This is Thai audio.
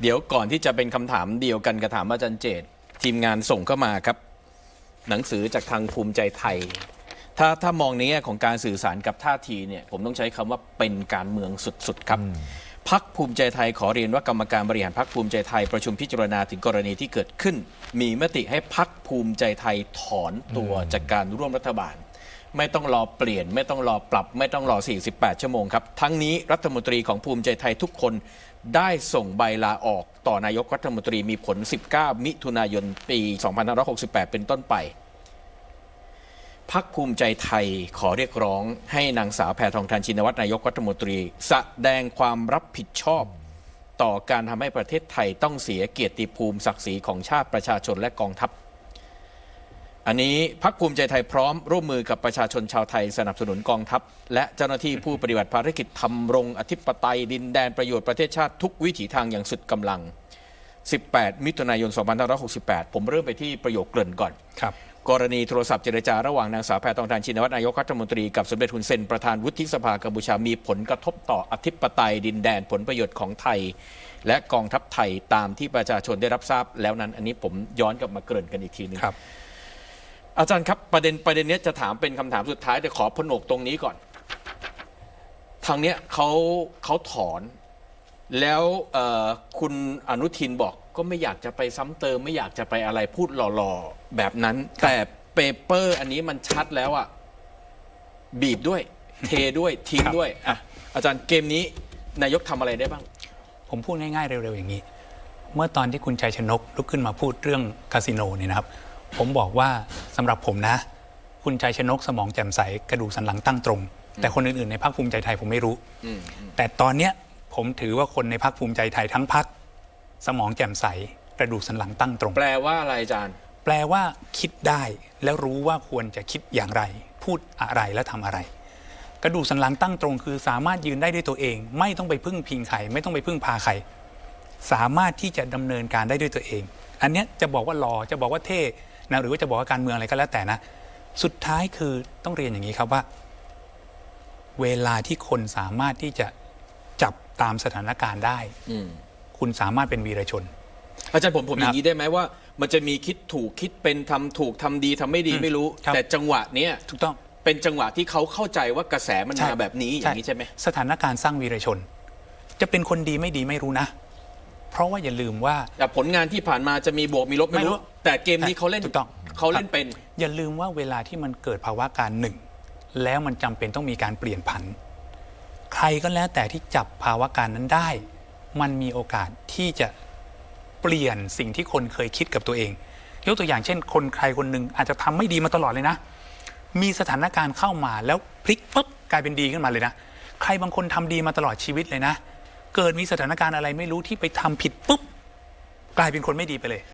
เดี๋ยวก่อนที่จะเป็นคำถามเดียวกันกับถามอาจารย์เจตทีมงานส่งเข้ามาครับ หนังสือจากทางภูมิใจไทย ถ้าถ้ามองในแง่ของการสื่อสารกับท่าทีเนี่ยผมต้องใช้คำว่าเป็นการเมืองสุดๆครับพักภูมิใจไทยขอเรียนว่ากรรมการบริหารพักภูมิใจไทย ประชุมพิจารณาถึงกรณีที่เกิดขึ้น มีมติให้พักภูมิใจไทยถอนตัวจากการร่วมรัฐบาล ไม่ต้องรอเปลี่ยน ไม่ต้องรอปรับ ไม่ต้องรอ 48 ชั่วโมงครับ ทั้งนี้รัฐมนตรีของภูมิใจไทยทุกคนได้ส่งใบลาออกต่อนายกรัฐมนตรีมีผล 19 มิถุนายนปี 2568 เป็นต้นไปพักภูมิใจไทยขอเรียกร้องให้นางสาวแพทองทานชินวัตรนายกรัฐมนตรี แสดงความรับผิดชอบ ต่อการทำให้ประเทศไทยต้องเสียเกียรติภูมิศักดิ์ศรีของชาติประชาชนและกองทัพ อันนี้พักภูมิใจไทยพร้อมร่วมมือกับประชาชนชาวไทยสนับสนุนกองทัพ และเจ้าหน้าที่ผู้ปฏิบัติภารกิจทำรงอธิปไตยดินแดนประโยชน์ประเทศชาติทุกวิถีทางอย่างสุดกำลัง 18 มิถุนายน 2568 ผมเริ่มไปที่ประโยคเกริ่นก่อนครับกรณีโทรศัพท์เจรจาระหว่างนางสาวแพทองทานชินวัตรนายกรัฐมนตรีกับสมเด็จฮุนเซนประธานวุฒิสภากัมพูชามีผลกระทบต่ออธิปไตยดินแดนผลประโยชน์ของไทย และกองทัพไทยตามที่ประชาชนได้รับทราบแล้วนั้น อันนี้ผมย้อนกลับมาเกริ่นกันอีกทีหนึงครับ อาจารย์ครับประเด็นประเด็นเนี้ยจะถามเป็นคำถามสุดท้ายแต่ขอผนวกตรงนี้ก่อน ทางเนี้ยเขาเขาถอน แล้วเอ่อคุณอนุทินบอกก็ไม่อยากจะไปซ้ำเติม ไม่อยากจะไปอะไรพูดหล่อๆแบบนั้น แต่เปเปอร์อันนี้มันชัดแล้วอะบีบด้วย เทด้วยทิ้งครับด้วยอะอาจารย์เกมนี้นายกทำอะไรได้บ้าง ผมพูดง่ายๆเร็วๆอย่างนี้ เมื่อตอนที่คุณชัยชนกลุกขึ้นมาพูดเรื่องคาสิโนเนี่ยนะครับ ผมบอกว่าสำหรับผมนะ คุณชัยชนกสมองแจ่มใสกระดูกสันหลังตั้งตรง แต่คนอื่นๆในพรรคภูมิใจไทยผมไม่รู้อืมแต่ตอนเนี้ยผมถือว่าคนในพรรคภูมิใจไทยทั้งพรรคสมองแจ่มใสกระดูกสันหลังตั้งตรง แปลว่าอะไรอาจารย์ แปลว่าคิดได้แล้วรู้ว่าควรจะคิดอย่างไร พูดอะไรและทำอะไร กระดูกสันหลังตั้งตรงคือ สามารถยืนได้ด้วยตัวเอง ไม่ต้องไปพึ่งพิงใครไม่ต้องไปพึ่งพาใครสามารถที่จะดำเนินการได้ด้วยตัวเอง อันเนี้ยจะบอกว่าหล่อจะบอกว่าเท่ นะหรือว่าจะบอกว่าการเมืองอะไรก็แล้วแต่นะ สุดท้ายคือต้องเรียนอย่างนี้ครับว่า เวลาที่คนสามารถที่จะจับตามสถานการณ์ได้อืมคุณสามารถเป็นวีรชน อาจารย์ผมผมอครับย่างนี้ได้ไหมว่า มันจะมีคิดถูกคิดเป็นทำถูกทำดีทำไม่ดีอืมไม่รู้ครับแต่จังหวะเนี้ยถูกต้องเป็นจังหวะที่เขาเข้าใจว่ากระแสมันมาแบบนี้อย่างนี้ใช่ไหมสถานการณ์สร้างวีรชน จะเป็นคนดีไม่ดีไม่รู้นะ เพราะว่าอย่าลืมว่า แต่ผลงานที่ผ่านมาจะมีบวกมีลบไม่ไม่รู้รู้แต่เกมนี้เขาเล่นถูกต้อง เขาเล่นเป็น อย่าลืมว่าเวลาที่มันเกิดภาวะการหนึ่ง แล้วมันจำเป็นต้องมีการเปลี่ยนผัน ใครก็แล้วแต่ที่จับภาวะการนั้นได้ มันมีโอกาสที่จะเปลี่ยนสิ่งที่คนเคยคิดกับตัวเอง ยกตัวอย่างเช่น คนใครคนหนึ่งอาจจะทำไม่ดีมาตลอดเลยนะ มีสถานการณ์เข้ามาแล้วพลิกปุ๊บกลายเป็นดีขึ้นมาเลยนะ ใครบางคนทำดีมาตลอดชีวิตเลยนะ เกิดมีสถานการณ์อะไรไม่รู้ที่ไปทำผิดปุ๊บกลายเป็นคนไม่ดีไปเลย